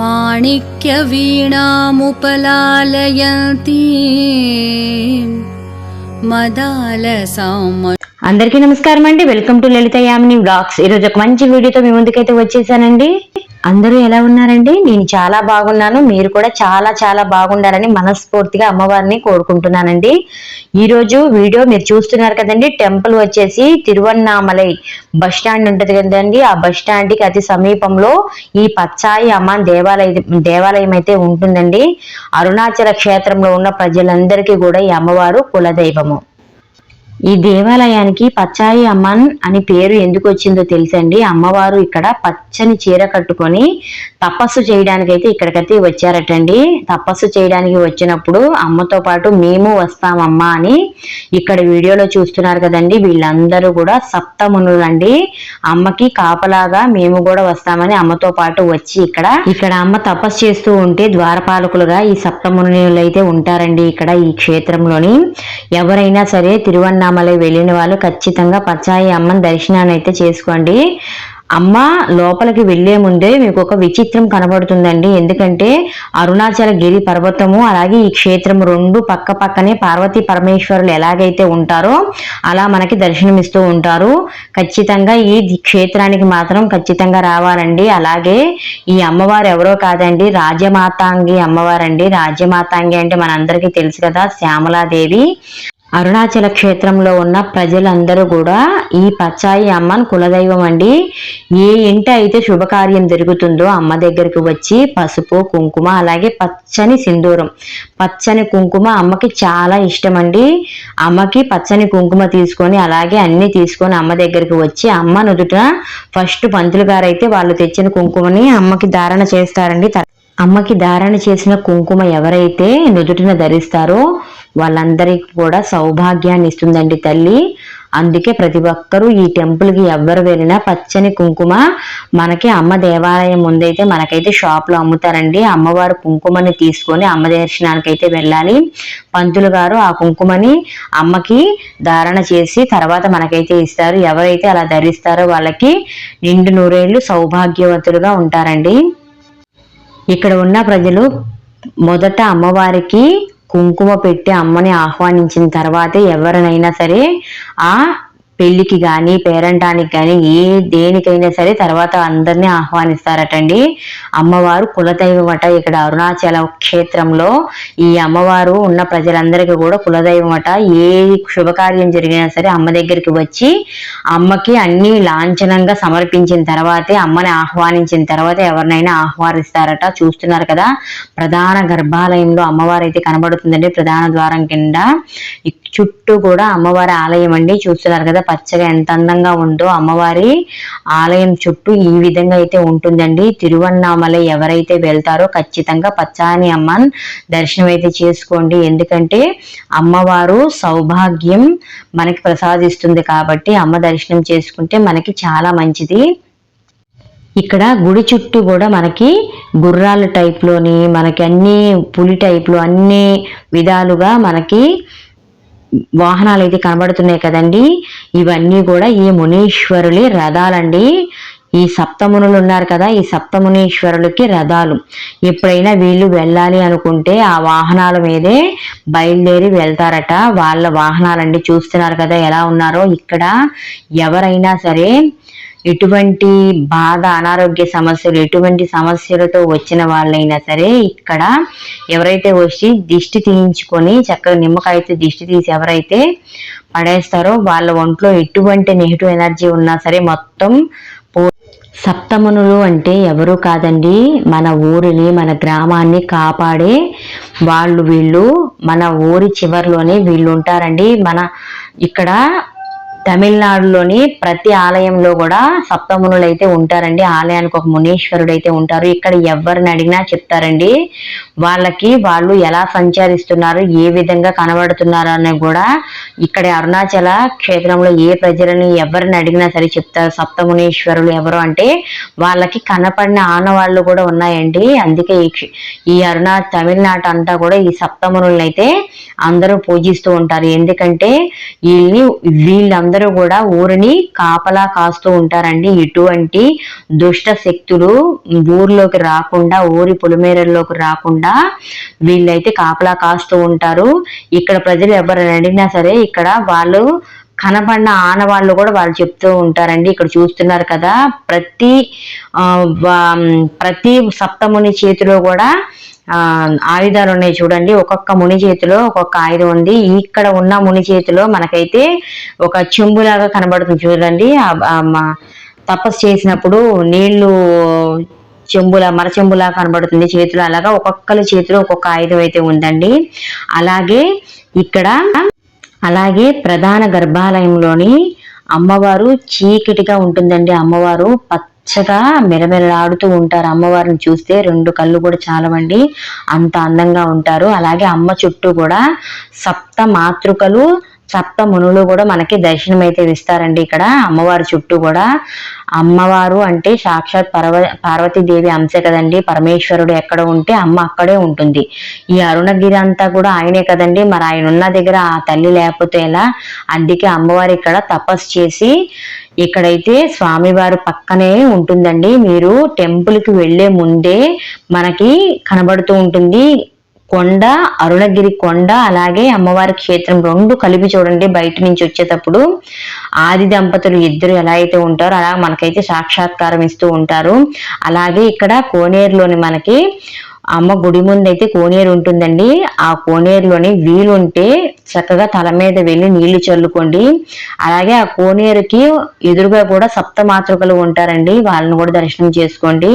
మాణిక్యవీణాముపలాలయంతి. అందరికీ నమస్కారం అండి welcome to Lalitha Yamini blogs ఈరోజు ఒక మంచి వీడియోతో మీ ముందుకైతే వచ్చేసానండి. అందరూ ఎలా ఉన్నారండి? నేను చాలా బాగున్నాను. మీరు కూడా చాలా చాలా బాగుండాలని మనస్ఫూర్తిగా అమ్మవారిని కోరుకుంటున్నానండి. ఈ రోజు వీడియో మీరు చూస్తున్నారు కదండి. టెంపుల్ వచ్చేసి తిరువన్నామలై బస్ స్టాండ్ ఉంటుంది కదండి. ఆ బస్ స్టాండ్కి అతి సమీపంలో ఈ పచ్చాయి అమ్మ దేవాలయం దేవాలయం అయితే ఉంటుందండి. అరుణాచల క్షేత్రంలో ఉన్న ప్రజలందరికీ కూడా ఈ అమ్మవారు కులదైవము. ఈ దేవాలయానికి పచ్చాయి అమ్మన్ అని పేరు ఎందుకు వచ్చిందో తెలుసండి? అమ్మవారు ఇక్కడ పచ్చని చీర కట్టుకొని తపస్సు చేయడానికి అయితే ఇక్కడికైతే వచ్చారటండి. తపస్సు చేయడానికి వచ్చినప్పుడు అమ్మతో పాటు మేము వస్తామమ్మా అని ఇక్కడ వీడియోలో చూస్తున్నారు కదండి. వీళ్ళందరూ కూడా సప్తమునులండి. అమ్మకి కాపలాగా మేము కూడా వస్తామని అమ్మతో పాటు వచ్చి ఇక్కడ ఇక్కడ అమ్మ తపస్సు చేస్తూ ఉంటే ద్వారపాలకులుగా ఈ సప్తమునులు అయితే ఉంటారండి ఇక్కడ ఈ క్షేత్రంలోని. ఎవరైనా సరే తిరువన్నా తిరువన్నామలై వెళ్ళిన వాళ్ళు ఖచ్చితంగా పచ్చాయి అమ్మని దర్శనాన్ని అయితే చేసుకోండి. అమ్మ లోపలికి వెళ్ళే ముందే మీకు ఒక విచిత్రం కనబడుతుందండి. ఎందుకంటే అరుణాచల గిరి పర్వతము అలాగే ఈ క్షేత్రం రెండు పక్క పక్కనే పార్వతీ పరమేశ్వరులు ఎలాగైతే ఉంటారో అలా మనకి దర్శనమిస్తూ ఉంటారు. ఖచ్చితంగా ఈ క్షేత్రానికి మాత్రం ఖచ్చితంగా రావాలండి. అలాగే ఈ అమ్మవారు ఎవరో కాదండి రాజమాతాంగి అమ్మవారండి. రాజ్యమాతాంగి అంటే మనందరికీ తెలుసు కదా శ్యామలాదేవి. అరుణాచల క్షేత్రంలో ఉన్న ప్రజలందరూ కూడా ఈ పచ్చాయి అమ్మని కులదైవం అండి. ఏ ఇంట అయితే శుభకార్యం జరుగుతుందో అమ్మ దగ్గరికి వచ్చి పసుపు కుంకుమ అలాగే పచ్చని సింధూరం. పచ్చని కుంకుమ అమ్మకి చాలా ఇష్టం అండి అమ్మకి పచ్చని కుంకుమ తీసుకొని అలాగే అన్ని తీసుకొని అమ్మ దగ్గరికి వచ్చి అమ్మ నుదుట ఫస్ట్ పంతులు గారు అయితే వాళ్ళు తెచ్చిన కుంకుమని అమ్మకి ధారణ చేస్తారండి. అమ్మకి ధారణ చేసిన కుంకుమ ఎవరైతే నుదుటిన ధరిస్తారో వాళ్ళందరికీ కూడా సౌభాగ్యాన్ని ఇస్తుందండి తల్లి. అందుకే ప్రతి ఒక్కరూ ఈ టెంపుల్కి ఎవ్వరు వెళ్ళినా పచ్చని కుంకుమ మనకి అమ్మ దేవాలయం ముందైతే మనకైతే షాప్లో అమ్ముతారండి. అమ్మవారు కుంకుమని తీసుకొని అమ్మ దర్శనానికి అయితే వెళ్ళాలి. పంతులు గారు ఆ కుంకుమని అమ్మకి ధారణ చేసి తర్వాత మనకైతే ఇస్తారు. ఎవరైతే అలా ధరిస్తారో వాళ్ళకి నిండు నూరేళ్ళు సౌభాగ్యవంతులుగా ఉంటారండి. ఇక్కడ ఉన్న ప్రజలు మొదట అమ్మవారికి కుంకుమ పెట్టి అమ్మని ఆహ్వానించిన తర్వాతే ఎవరినైనా సరే ఆ పెళ్ళికి కానీ పేరంటానికి కానీ ఏ దేనికైనా సరే తర్వాత అందరినీ ఆహ్వానిస్తారటండి. అమ్మవారు కులదైవం అట ఇక్కడ అరుణాచల క్షేత్రంలో ఈ అమ్మవారు ఉన్న ప్రజలందరికీ కూడా కులదైవం అట ఏ శుభకార్యం జరిగినా సరే అమ్మ దగ్గరికి వచ్చి అమ్మకి అన్ని లాంఛనంగా సమర్పించిన తర్వాతే అమ్మని ఆహ్వానించిన తర్వాత ఎవరినైనా ఆహ్వానిస్తారట. చూస్తున్నారు కదా ప్రధాన గర్భాలయంలో అమ్మవారు అయితే కనబడుతుందండి ప్రధాన ద్వారం కింద. చుట్టూ కూడా అమ్మవారి ఆలయం అండి. చూస్తున్నారు కదా పచ్చగా ఎంత అందంగా ఉందో అమ్మవారి ఆలయం చుట్టూ ఈ విధంగా అయితే ఉంటుందండి. తిరువన్నామలై ఎవరైతే వెళ్తారో ఖచ్చితంగా పచ్చాని అమ్మన్ దర్శనం అయితే చేసుకోండి. ఎందుకంటే అమ్మవారు సౌభాగ్యం మనకి ప్రసాదిస్తుంది కాబట్టి అమ్మ దర్శనం చేసుకుంటే మనకి చాలా మంచిది. ఇక్కడ గుడి చుట్టూ కూడా మనకి గుర్రాల టైప్లోని మనకి అన్ని పులి టైప్లో అన్ని విధాలుగా మనకి వాహనాలు అయితే కనబడుతున్నాయి కదండి. ఇవన్నీ కూడా ఈ మునీశ్వరులే రథాలండి. ఈ సప్తమునులు ఉన్నారు కదా ఈ సప్తమునీశ్వరులకి రథాలు. ఎప్పుడైనా వీళ్ళు వెళ్ళాలి అనుకుంటే ఆ వాహనాల మీదే బయలుదేరి వెళ్తారట. వాళ్ళ వాహనాలండి చూస్తున్నారు కదా ఎలా ఉన్నారో. ఇక్కడ ఎవరైనా సరే ఎటువంటి బాధ అనారోగ్య సమస్యలు ఎటువంటి సమస్యలతో వచ్చిన వాళ్ళైనా సరే ఇక్కడ ఎవరైతే వచ్చి దిష్టి తీయించుకొని చక్కగా నిమ్మకాయతో దిష్టి తీసి ఎవరైతే పడేస్తారో వాళ్ళ ఒంట్లో ఎటువంటి నెగిటివ్ ఎనర్జీ ఉన్నా సరే మొత్తం సప్తమునులు అంటే ఎవరు కాదండి మన ఊరిని మన గ్రామాన్ని కాపాడే వాళ్ళు వీళ్ళు. మన ఊరి చివరిలోనే వీళ్ళు ఉంటారండి. మన ఇక్కడ తమిళనాడులోని ప్రతి ఆలయంలో కూడా సప్తమునులు అయితే ఉంటారండి. ఆలయానికి ఒక మునీశ్వరుడు అయితే ఉంటారు. ఇక్కడ ఎవరిని అడిగినా చెప్తారండి. వాళ్ళకి వాళ్ళు ఎలా సంచరిస్తున్నారు ఏ విధంగా కనబడుతున్నారు అని కూడా ఇక్కడ అరుణాచల క్షేత్రంలో ఏ ప్రజలని ఎవరిని అడిగినా సరే చెప్తారు. సప్తమునీశ్వరులు ఎవరు అంటే వాళ్ళకి కనపడిన ఆనవాళ్ళు కూడా ఉన్నాయండి. అందుకే ఈ ఈ అరుణా తమిళనాడు అంతా కూడా ఈ సప్తమునులను అయితే అందరూ పూజిస్తూ ఉంటారు. ఎందుకంటే వీళ్ళని వీళ్ళందరూ అందరూ కూడా ఊరిని కాపలా కాస్తూ ఉంటారండి. ఎటువంటి దుష్ట శక్తులు ఊర్లోకి రాకుండా ఊరి పులిమేరల్లోకి రాకుండా వీళ్ళైతే కాపలా కాస్తూ ఉంటారు. ఇక్కడ ప్రజలు ఎవరు అడిగినా సరే ఇక్కడ వాళ్ళు కనపడిన ఆనవాళ్ళు కూడా వాళ్ళు చెప్తూ ఉంటారండి. ఇక్కడ చూస్తున్నారు కదా ప్రతి ప్రతి సప్తముని చేతిలో కూడా ఆయుధాలు ఉన్నాయి చూడండి. ఒక్కొక్క ముని చేతిలో ఒక్కొక్క ఆయుధం ఉంది. ఇక్కడ ఉన్న ముని చేతిలో మనకైతే ఒక చెంబులాగా కనబడుతుంది చూడండి. తపస్సు చేసినప్పుడు నీళ్ళు చెంబులా మరచెంబులా కనబడుతుంది చేతిలో. అలాగా ఒక్కొక్కరి చేతిలో ఒక్కొక్క ఆయుధం అయితే ఉందండి. అలాగే ఇక్కడ అలాగే ప్రధాన గర్భాలయంలోని అమ్మవారు చీకటిగా ఉంటుందండి అమ్మవారు. పచ్చగా మెరమెరలాడుతూ ఉంటారు అమ్మవారిని చూస్తే. రెండు కళ్ళు కూడా చాలవండి. అంత అందంగా ఉంటారు. అలాగే అమ్మ చుట్టూ కూడా సప్త మాతృకలు సప్త మునులు కూడా మనకి దర్శనం అయితే ఇస్తారండి ఇక్కడ. అమ్మవారి చుట్టూ కూడా. అమ్మవారు అంటే సాక్షాత్ పర్వ పార్వతీదేవి అంశ కదండి. పరమేశ్వరుడు ఎక్కడ ఉంటే అమ్మ అక్కడే ఉంటుంది. ఈ అరుణగిరి అంతా కూడా ఆయనే కదండి. మరి ఆయన ఉన్న దగ్గర ఆ తల్లి లేకపోతే ఎలా? అందుకే అమ్మవారు ఇక్కడ తపస్సు చేసి ఇక్కడైతే స్వామివారు పక్కనే ఉంటుందండి. మీరు టెంపుల్కి వెళ్ళే ముందే మనకి కనబడుతూ ఉంటుంది. కొండ అరుణగిరి కొండ అలాగే అమ్మవారి క్షేత్రం రెండు కలిపి చూడండి బయట నుంచి వచ్చేటప్పుడు. ఆది దంపతులు ఇద్దరు ఎలా అయితే ఉంటారో అలా మనకైతే సాక్షాత్కారం ఇస్తూ ఉంటారు. అలాగే ఇక్కడ కోనేరులోని మనకి అమ్మ గుడి ముందు అయితే కోనేరు ఉంటుందండి. ఆ కోనేరులోని వీలుంటే చక్కగా తల మీద వెళ్ళి నీళ్ళు చల్లుకోండి. అలాగే ఆ కోనేరుకి ఎదురుగా కూడా సప్త మాతృకలు ఉంటారండి. వాళ్ళని కూడా దర్శనం చేసుకోండి.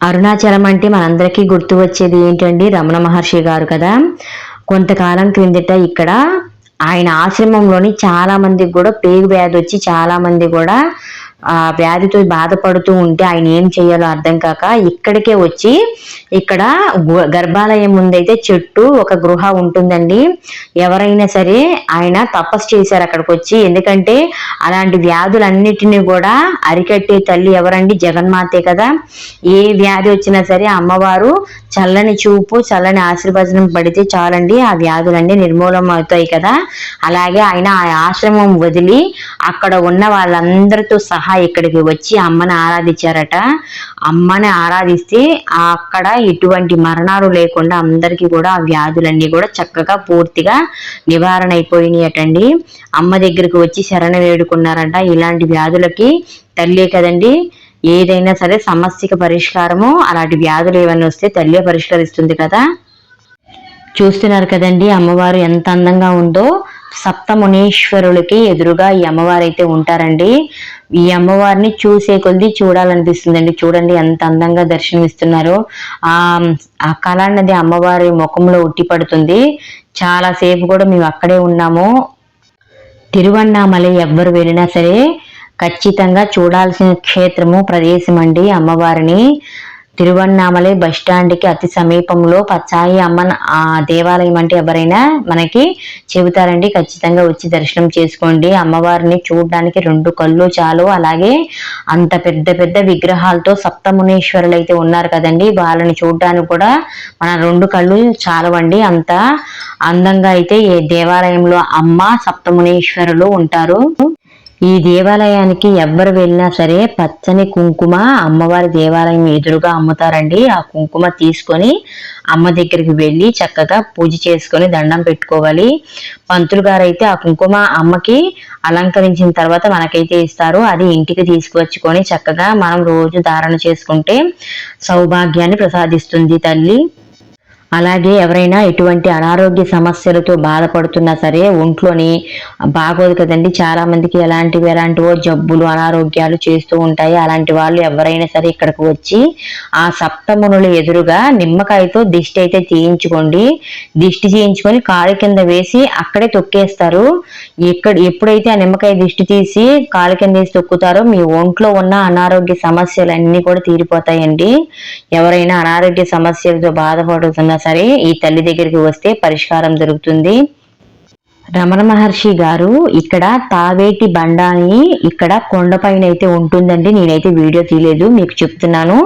అరుణాచలం అంటే మనందరికీ గుర్తు వచ్చేది ఏంటండి? రమణ మహర్షి గారు కదా. కొంతకాలం క్రిందట ఇక్కడ ఆయన ఆశ్రమంలోని చాలా మందికి కూడా పేగు వ్యాధి వచ్చి చాలా మంది కూడా ఆ వ్యాధితో బాధపడుతూ ఉంటే ఆయన ఏం చేయాలో అర్థం కాక ఇక్కడికే వచ్చి ఇక్కడ గర్భాలయం ముందైతే చెట్టు ఒక గృహ ఉంటుందండి. ఎవరైనా సరే ఆయన తపస్సు చేశారు అక్కడికి వచ్చి. ఎందుకంటే అలాంటి వ్యాధులన్నిటినీ కూడా అరికట్టే తల్లి ఎవరండి? జగన్మాతే కదా. ఏ వ్యాధి వచ్చినా సరే అమ్మవారు చల్లని చూపు చల్లని ఆశీర్వచనం పడితే చాలండి ఆ వ్యాధులన్నీ నిర్మూలం అవుతాయి కదా. అలాగే ఆయన ఆ ఆశ్రమం వదిలి అక్కడ ఉన్న వాళ్ళందరితో సహా ఇక్కడికి వచ్చి అమ్మని ఆరాధించారట. అమ్మని ఆరాధిస్తే అక్కడ ఎటువంటి మరణాలు లేకుండా అందరికీ కూడా ఆ వ్యాధులన్నీ కూడా చక్కగా పూర్తిగా నివారణ అయిపోయినాయటండి. అమ్మ దగ్గరికి వచ్చి శరణ వేడుకున్నారంట. ఇలాంటి వ్యాధులకి తల్లే కదండి. ఏదైనా సరే సమస్యకి పరిష్కారము అలాంటి వ్యాధులు ఏమైనా వస్తే తల్లే పరిష్కరిస్తుంది కదా. చూస్తున్నారు కదండి అమ్మవారు ఎంత అందంగా ఉందో. సప్త మునీశ్వరులకి ఎదురుగా ఈ అమ్మవారు అయితే ఉంటారండి. ఈ అమ్మవారిని చూసే కొద్ది చూడాలనిపిస్తుందండి. చూడండి ఎంత అందంగా దర్శనమిస్తున్నారు. ఆ ఆ కళ అన్నది అమ్మవారి ముఖంలో ఉట్టి పడుతుంది. చాలా సేపు కూడా మేము అక్కడే ఉన్నాము. తిరువన్నామలై ఎవ్వరు వెళ్ళినా సరే ఖచ్చితంగా చూడాల్సిన క్షేత్రము ప్రదేశం అండి అమ్మవారిని. తిరువన్నామలై బస్ స్టాండ్కి అతి సమీపంలో పచ్చాయి అమ్మన్ ఆ దేవాలయం అంటే ఎవరైనా మనకి చెబుతారండి ఖచ్చితంగా వచ్చి దర్శనం చేసుకోండి. అమ్మవారిని చూడడానికి రెండు కళ్ళు చాలు. అలాగే అంత పెద్ద పెద్ద విగ్రహాలతో సప్తమునేశ్వరులు అయితే ఉన్నారు కదండి. వాళ్ళని చూడడానికి కూడా మన రెండు కళ్ళు చాలవండి. అంత అందంగా అయితే ఈ దేవాలయంలో అమ్మ సప్తమునేశ్వరులు ఉంటారు. ఈ దేవాలయానికి ఎవ్వరు వెళ్ళినా సరే పచ్చని కుంకుమ అమ్మవారి దేవాలయం ఎదురుగా అమ్ముతారండి. ఆ కుంకుమ తీసుకొని అమ్మ దగ్గరికి వెళ్ళి చక్కగా పూజ చేసుకొని దండం పెట్టుకోవాలి. పంతులు గారు అయితే ఆ కుంకుమ అమ్మకి అలంకరించిన తర్వాత మనకైతే ఇస్తారు. అది ఇంటికి తీసుకువచ్చుకొని చక్కగా మనం రోజు ధారణ చేసుకుంటే సౌభాగ్యాన్ని ప్రసాదిస్తుంది తల్లి. అలాగే ఎవరైనా ఎటువంటి అనారోగ్య సమస్యలతో బాధపడుతున్నా సరే ఒంట్లోని బాగోదు కదండి. చాలామందికి ఎలాంటివి ఎలాంటివో జబ్బులు అనారోగ్యాలు చేస్తూ ఉంటాయి. అలాంటి వాళ్ళు ఎవరైనా సరే ఇక్కడికి వచ్చి ఆ సప్తమునులు ఎదురుగా నిమ్మకాయతో దిష్టి అయితే తీయించుకోండి. దిష్టి చేయించుకొని కాలు కింద వేసి అక్కడే తొక్కేస్తారు. ఎక్కడ ఎప్పుడైతే ఆ నిమ్మకాయ దిష్టి తీసి కాలు కింద వేసి తొక్కుతారో మీ ఒంట్లో ఉన్న అనారోగ్య సమస్యలు అన్ని కూడా తీరిపోతాయండి. ఎవరైనా అనారోగ్య సమస్యలతో బాధపడుతున్నా సరే ఈ తల్లి దగ్గరికి వస్తే పరిష్కారం దొరుకుతుంది. రమణ మహర్షి గారు ఇక్కడ తావేటి బండ అని ఇక్కడ కొండపైన అయితే ఉంటుందండి. నేనైతే వీడియో తీయలేదు మీకు చెప్తున్నాను.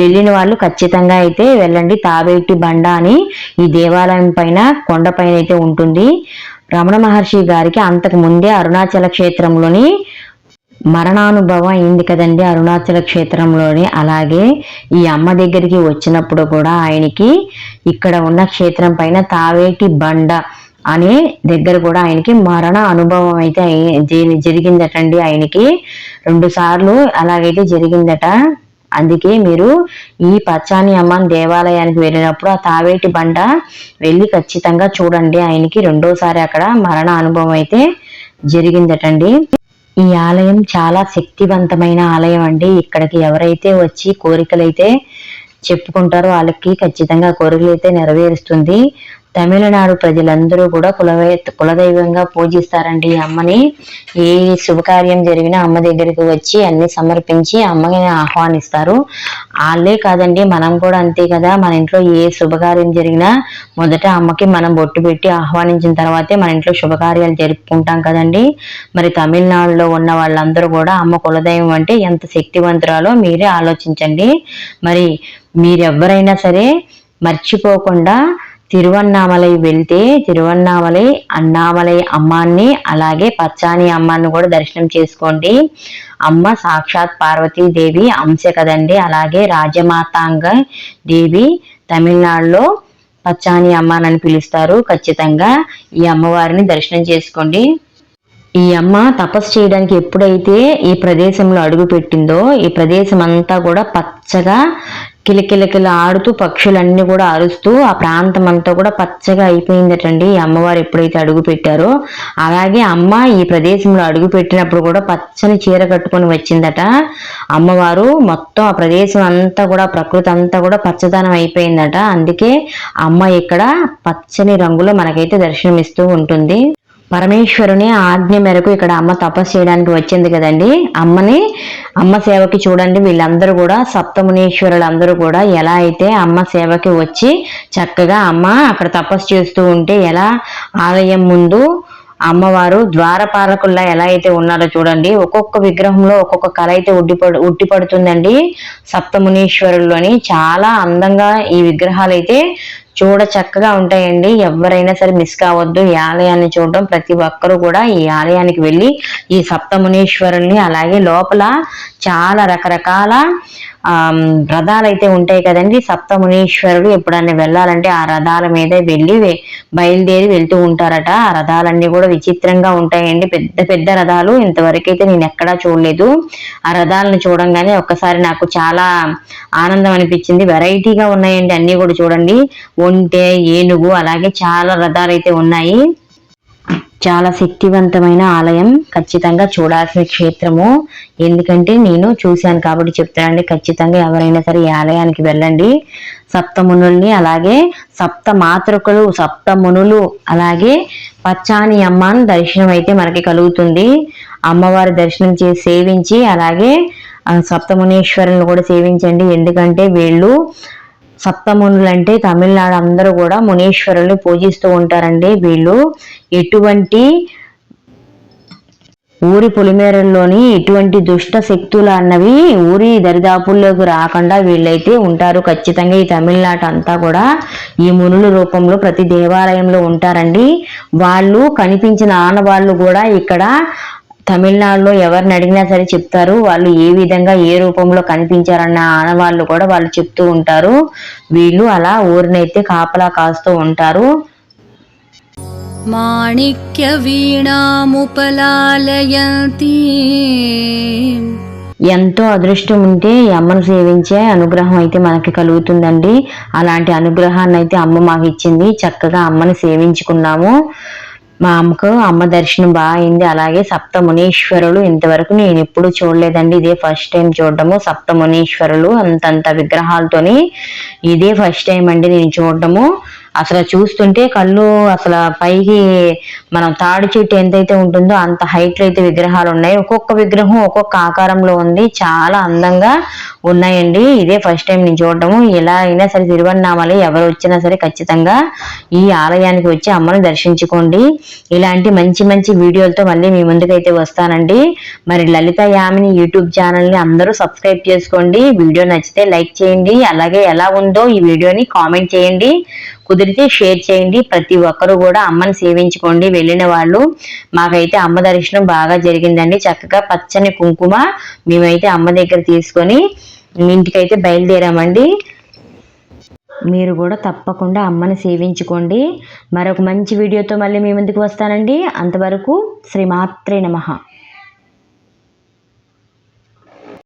వెళ్ళిన వాళ్ళు ఖచ్చితంగా అయితే వెళ్ళండి. తావేటి బండ అని ఈ దేవాలయం పైన కొండపైన అయితే ఉంటుంది. రమణ మహర్షి గారికి అంతకు ముందే అరుణాచల క్షేత్రంలోని మరణానుభవం అయింది కదండి అరుణాచల క్షేత్రంలోని. అలాగే ఈ అమ్మ దగ్గరికి వచ్చినప్పుడు కూడా ఆయనకి ఇక్కడ ఉన్న క్షేత్రం పైన తావేటి బండ అనే దగ్గర కూడా ఆయనకి మరణ అనుభవం అయితే జరిగిందటండి ఆయనకి. రెండు సార్లు అలాగైతే జరిగిందట. అందుకే మీరు ఈ పచ్చాని అమ్మన్ దేవాలయానికి వెళ్ళినప్పుడు ఆ తావేటి బండ వెళ్ళి ఖచ్చితంగా చూడండి. ఆయనకి రెండోసారి అక్కడ మరణ అనుభవం అయితే జరిగిందటండి. ఈ ఆలయం చాలా శక్తివంతమైన ఆలయం అండి. ఇక్కడికి ఎవరైతే వచ్చి కోరికలైతే చెప్పుకుంటారో వాళ్ళకి ఖచ్చితంగా కోరికలు అయితే నెరవేరుస్తుంది. తమిళనాడు ప్రజలందరూ కూడా కులవై కులదైవంగా పూజిస్తారండి ఈ అమ్మని. ఏ శుభకార్యం జరిగినా అమ్మ దగ్గరికి వచ్చి అన్ని సమర్పించి అమ్మని ఆహ్వానిస్తారు. వాళ్ళే కాదండి మనం కూడా అంతే కదా. మన ఇంట్లో ఏ శుభకార్యం జరిగినా మొదట అమ్మకి మనం బొట్టు పెట్టి ఆహ్వానించిన తర్వాతే మన ఇంట్లో శుభకార్యాలు జరుపుకుంటాం కదండి. మరి తమిళనాడులో ఉన్న వాళ్ళందరూ కూడా అమ్మ కులదైవం అంటే ఎంత శక్తివంతురాలో మీరే ఆలోచించండి. మరి మీరెవ్వరైనా సరే మర్చిపోకుండా తిరువన్నామలై వెళ్తే తిరువన్నామలై అన్నామలై అమ్మాన్ని అలాగే పచ్చాని అమ్మాన్ని కూడా దర్శనం చేసుకోండి. అమ్మ సాక్షాత్ పార్వతీదేవి అంశ కదండి. అలాగే రాజమాతాంగ దేవి తమిళనాడులో పచ్చాని అమ్మానని పిలుస్తారు. ఖచ్చితంగా ఈ అమ్మవారిని దర్శనం చేసుకోండి. ఈ అమ్మ తపస్సు చేయడానికి ఎప్పుడైతే ఈ ప్రదేశంలో అడుగు పెట్టిందో ఈ ప్రదేశం అంతా కూడా పచ్చగా కిలకిలకిల ఆడుతూ పక్షులన్నీ కూడా అరుస్తూ ఆ ప్రాంతం అంతా కూడా పచ్చగా అయిపోయిందటండి. ఈ అమ్మవారు ఎప్పుడైతే అడుగు పెట్టారో అలాగే అమ్మ ఈ ప్రదేశంలో అడుగు పెట్టినప్పుడు కూడా పచ్చని చీర కట్టుకొని వచ్చిందట. అమ్మవారు మొత్తం ఆ ప్రదేశం అంతా కూడా ప్రకృతి అంతా కూడా పచ్చదనం అయిపోయిందట. అందుకే అమ్మ ఇక్కడ పచ్చని రంగులో మనకైతే దర్శనమిస్తూ ఉంటుంది. పరమేశ్వరుని ఆజ్ఞ మేరకు ఇక్కడ అమ్మ తపస్సు చేయడానికి వచ్చింది కదండి. అమ్మని అమ్మ సేవకి చూడండి వీళ్ళందరూ కూడా సప్తమునీశ్వరులందరూ కూడా ఎలా అయితే అమ్మ సేవకి వచ్చి చక్కగా అమ్మ అక్కడ తపస్సు చేస్తూ ఉంటే ఎలా ఆలయం ముందు అమ్మవారు ద్వారపాలకుల్లా ఎలా అయితే ఉన్నారో చూడండి. ఒక్కొక్క విగ్రహంలో ఒక్కొక్క కళ అయితే ఉడ్డిపడు ఉట్టిపడుతుందండి సప్తమునీశ్వరుల్లోని చాలా అందంగా ఈ విగ్రహాలు అయితే చూడ చక్కగా ఉంటాయండి. ఎవరైనా సరే మిస్ కావద్దు. ఈ ఆలయాన్ని చూడడం ప్రతి ఒక్కరూ కూడా ఈ ఆలయానికి వెళ్ళి ఈ సప్తమునీశ్వరుల్ని అలాగే లోపల చాలా రకరకాల రథాలు అయితే ఉంటాయి కదండి. సప్తమునీశ్వరుడు ఎప్పుడన్నా వెళ్ళాలంటే ఆ రథాల మీదే వెళ్ళి బయలుదేరి వెళ్తూ ఉంటారట. ఆ రథాలన్నీ కూడా విచిత్రంగా ఉంటాయండి. పెద్ద పెద్ద రథాలు ఇంతవరకైతే నేను ఎక్కడా చూడలేదు. ఆ రథాలను చూడంగానే ఒక్కసారి నాకు చాలా ఆనందం అనిపించింది. వెరైటీగా ఉన్నాయండి అన్నీ కూడా చూడండి. ఒంటె ఏనుగు అలాగే చాలా రథాలు అయితే ఉన్నాయి. చాలా శక్తివంతమైన ఆలయం. ఖచ్చితంగా చూడాల్సిన క్షేత్రము. ఎందుకంటే నేను చూశాను కాబట్టి చెప్తానండి. ఖచ్చితంగా ఎవరైనా సరే ఈ ఆలయానికి వెళ్ళండి. సప్తమునుల్ని అలాగే సప్త మాతృకులు సప్తమునులు అలాగే పచ్చాని అమ్మని దర్శనం అయితే మనకి కలుగుతుంది. అమ్మవారి దర్శనం చేసి సేవించి అలాగే ఆ కూడా సేవించండి. ఎందుకంటే వీళ్ళు సప్తమునులు అంటే తమిళనాడు అందరూ కూడా మునీశ్వరుల్ని పూజిస్తూ ఉంటారండి వీళ్ళు. ఎటువంటి ఊరి పొలిమేరల్లోని ఎటువంటి దుష్ట శక్తులు అన్నవి ఊరి దరిదాపుల్లోకి రాకుండా వీళ్ళైతే ఉంటారు. ఖచ్చితంగా ఈ తమిళనాడు అంతా కూడా ఈ మునుల రూపంలో ప్రతి దేవాలయంలో ఉంటారండి. వాళ్ళు కనిపించిన ఆనవాళ్ళు కూడా ఇక్కడ తమిళనాడులో ఎవరిని అడిగినా సరే చెప్తారు. వాళ్ళు ఏ విధంగా ఏ రూపంలో కనిపించారన్న ఆనవాళ్ళు కూడా వాళ్ళు చెప్తూ ఉంటారు. వీళ్ళు అలా ఊరినైతే కాపలా కాస్తూ ఉంటారు. మాణిక్య వీణాముపలాలయంతి. ఎంతో అదృష్టం ఉంటే అమ్మను సేవించే అనుగ్రహం అయితే మనకి కలుగుతుందండి. అలాంటి అనుగ్రహాన్ని అయితే అమ్మ మాకు ఇచ్చింది. చక్కగా అమ్మని సేవించుకున్నాము. మా అమ్మకు అమ్మ దర్శనం బాగా అయింది. అలాగే సప్త మునీశ్వరులు ఇంతవరకు నేను ఎప్పుడు చూడలేదండి. ఇదే ఫస్ట్ టైం చూడడము. సప్త మునీశ్వరులు అంతంత విగ్రహాలతోని ఇదే ఫస్ట్ టైం అండి నేను చూడడము. అసలు చూస్తుంటే కళ్ళు అసలు పైకి మనం తాడి చెట్టు ఎంతైతే ఉంటుందో అంత హైట్లో అయితే విగ్రహాలు ఉన్నాయి. ఒక్కొక్క విగ్రహం ఒక్కొక్క ఆకారంలో ఉంది. చాలా అందంగా ఉన్నాయండి. ఇదే ఫస్ట్ టైం నేను చూడటము. ఎలా అయినా సరే తిరువన్నామలై ఎవరు వచ్చినా సరే ఖచ్చితంగా ఈ ఆలయానికి వచ్చి అమ్మను దర్శించుకోండి. ఇలాంటి మంచి మంచి వీడియోలతో మళ్ళీ మీ ముందుకైతే వస్తానండి. మరి లలిత యామిని యూట్యూబ్ ఛానల్ని అందరూ సబ్స్క్రైబ్ చేసుకోండి. వీడియో నచ్చితే లైక్ చేయండి. అలాగే ఎలా ఉందో ఈ వీడియోని కామెంట్ చేయండి. కుదిరితే షేర్ చేయండి. ప్రతి ఒక్కరూ కూడా అమ్మని సేవించుకోండి. వెళ్ళిన వాళ్ళు మాకైతే అమ్మ దర్శనం బాగా జరిగిందండి. చక్కగా పచ్చని కుంకుమ మేమైతే అమ్మ దగ్గర తీసుకొని ఇంటికైతే బయలుదేరామండి. మీరు కూడా తప్పకుండా అమ్మని సేవించుకోండి. మరొక మంచి వీడియోతో మళ్ళీ మీ ముందుకు వస్తానండి. అంతవరకు శ్రీమాత్రే నమ.